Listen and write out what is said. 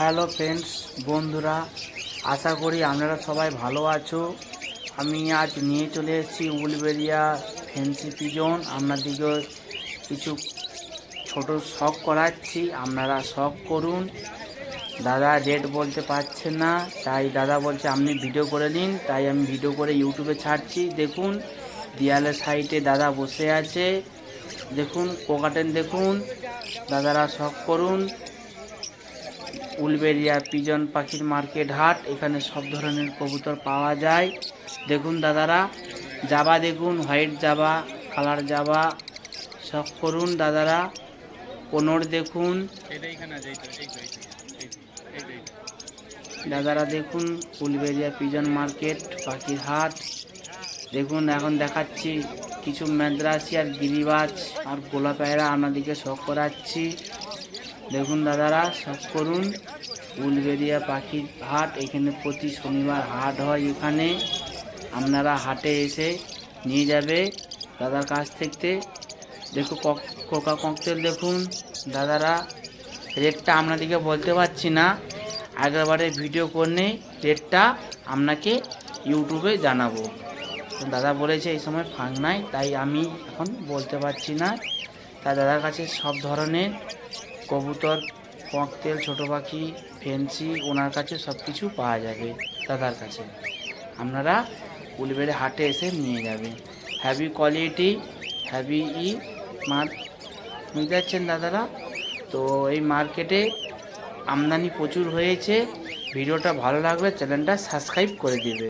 Hello friends বন্ধুরা, আশা করি আপনারা সবাই ভালো আছো। আমি আজ নিয়ে চলে এসেছি উলবেরিয়া ফেন্সি পিজন আপনাদেরকে কিছু ছোট শখ করাচ্ছি, আপনারা শখ করুন। দাদা রেট বলতে পারছে না, তাই দাদা বলছে আপনি ভিডিও করে নিন, তাই আমি ভিডিও করে ইউটিউবে ছাড়ছি। দেখুন, দেয়ালের সাইডে দাদা বসে আছে। দেখুন কোকাটেন দেখুন, দাদারা শখ করুন। উলবেরিয়া পিজন পাখির মার্কেট হাট, এখানে সব ধরনের কবুতর পাওয়া যায়। দেখুন দাদারা, জাবা দেখুন, হোয়াইট জাবা, কালার জাবা, শখ করুন দাদারা। কোনোর দেখুন। দাদারা দেখুন, উলবেরিয়া পিজন মার্কেট, পাখির হাট। দেখুন, এখন দেখাচ্ছি কিছু মেদ্রাসি আর গিরিবাজ আর গোলা পায়রা আপনাদেরকে শখ করাচ্ছি। দেখুন দাদারা, শখ করুন। উলবেরিয়া পাখির হাট, এখানে প্রতি শনিবার হাট হয় এখানে। আপনারা হাটে এসে নিয়ে যাবে দাদার কাছ থেকে। দেখো কক- কোকা ককটেল দেখুন। দাদারা রেটটা আপনাদেরকে বলতে পারছি না। আগেরবারে ভিডিও করলে রেটটা আপনাকে ইউটিউবে জানাব। দাদা বলেছে এই সময় ফাঁক নাই, তাই আমি এখন বলতে পারছি না। তাই দাদার কাছে সব ধরনের কবুতর ককটেল, ছোটো পাখি, ফেন্সি, ওনার কাছে সব কিছু পাওয়া যাবে, দাদার কাছে। আপনারা উলবেড়ে হাটে এসে নিয়ে যাবে হ্যাভি কোয়ালিটি হ্যাভি ই মার বুঝতে পারছেন দাদারা? তো এই মার্কেটে আমদানি প্রচুর হয়েছে। ভিডিওটা ভালো লাগলে চ্যানেলটা সাবস্ক্রাইব করে দিবে।